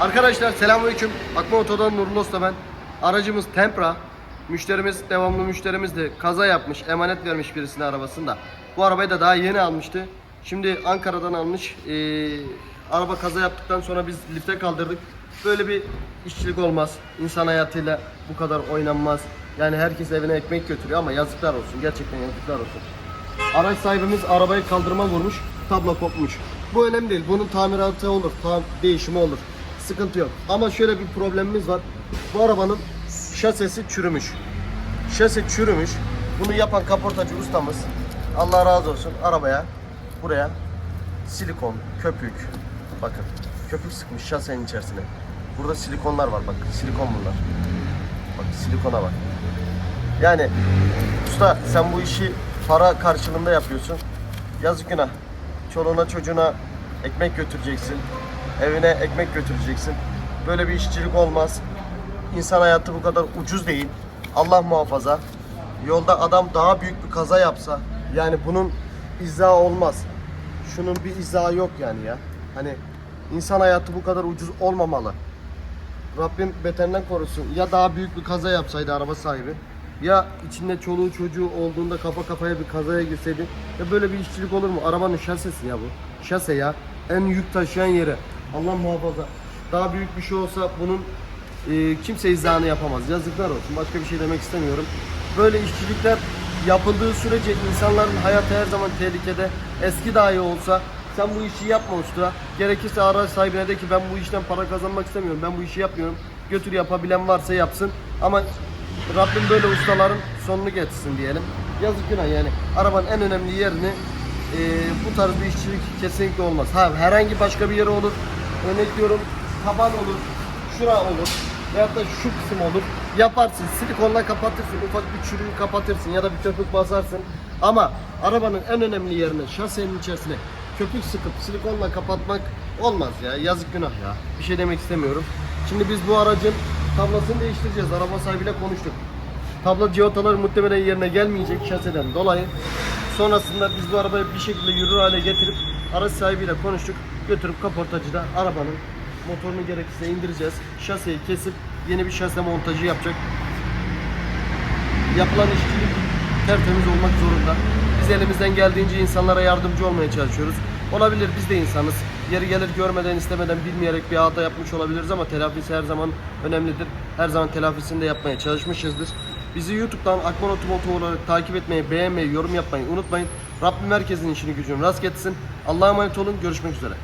Arkadaşlar selamünaleyküm. Akma Oto'dan Nurullah Usta ben. Aracımız Tempra. Müşterimiz, devamlı müşterimiz de kaza yapmış, emanet vermiş birisine arabasında. Bu arabayı da daha yeni almıştı. Şimdi Ankara'dan almış. Ee, araba kaza yaptıktan sonra biz lifte kaldırdık. Böyle bir işçilik olmaz. İnsan hayatıyla bu kadar oynanmaz. Yani herkes evine ekmek götürüyor ama yazıklar olsun. Gerçekten yazıklar olsun. Araç sahibimiz arabayı kaldırma vurmuş, tablo kopmuş. Bu önemli değil. Bunun tamiratı olur, tam değişimi olur. Sıkıntı yok. Ama şöyle bir problemimiz var. Bu arabanın şasesi çürümüş. Şase çürümüş. Bunu yapan kaportacı ustamız Allah razı olsun arabaya buraya silikon, köpük bakın köpük sıkmış şasenin içerisine. Burada silikonlar var bak silikon bunlar. Bak silikona bak. Yani usta sen bu işi para karşılığında yapıyorsun. Yazık günah. Çoluğuna çocuğuna ekmek götüreceksin. Evine ekmek götüreceksin. Böyle bir işçilik olmaz. İnsan hayatı bu kadar ucuz değil. Allah muhafaza. Yolda adam daha büyük bir kaza yapsa yani bunun izahı olmaz. Şunun bir izahı yok yani ya. Hani insan hayatı bu kadar ucuz olmamalı. Rabbim beterinden korusun. Ya daha büyük bir kaza yapsaydı araba sahibi. Ya içinde çoluğu çocuğu olduğunda kafa kafaya bir kazaya girseydi. Ya böyle bir işçilik olur mu? Arabanın şasesi ya bu. Şase ya. En yük taşıyan yere. Allah muhafaza. Daha büyük bir şey olsa bunun e, kimse izahını yapamaz. Yazıklar olsun. Başka bir şey demek istemiyorum. Böyle işçilikler yapıldığı sürece insanların hayatı her zaman tehlikede. Eski dahi olsa sen bu işi yapma usta. Gerekirse araç sahibine de ki ben bu işten para kazanmak istemiyorum. Ben bu işi yapmıyorum. Götür yapabilen varsa yapsın. Ama Rabbim böyle ustaların sonunu getirsin diyelim. Yazık günah yani. Arabanın en önemli yerini e, bu tarz bir işçilik kesinlikle olmaz. Ha herhangi başka bir yere olur. Örnek diyorum taban olur, şura olur veyahut da şu kısım olur. Yaparsın, silikonla kapatırsın, ufak bir çürüğü kapatırsın ya da bir köpük basarsın. Ama arabanın en önemli yerine, şasenin içerisine köpük sıkıp silikonla kapatmak olmaz ya. Yazık günah ya. Bir şey demek istemiyorum. Şimdi biz bu aracın tablasını değiştireceğiz. Araba sahibiyle konuştuk. Tabla civataları muhtemelen yerine gelmeyecek şaseden dolayı. Sonrasında biz bu arabayı bir şekilde yürür hale getirip araç sahibiyle konuştuk. Götürüp kaportacıda arabanın motorunu gerekirse indireceğiz. Şaseyi kesip yeni bir şase montajı yapacak. Yapılan işçilik tertemiz olmak zorunda. Biz elimizden geldiğince insanlara yardımcı olmaya çalışıyoruz. Olabilir biz de insanız. Yeri gelir görmeden istemeden bilmeyerek bir hata yapmış olabiliriz ama telafisi her zaman önemlidir. Her zaman telafisini de yapmaya çalışmışızdır. Bizi YouTube'dan Akman Otomotiv olarak takip etmeyi, beğenmeyi, yorum yapmayı unutmayın. Rabbim herkesin işini gücünü rast getirsin. Allah'a emanet olun. Görüşmek üzere.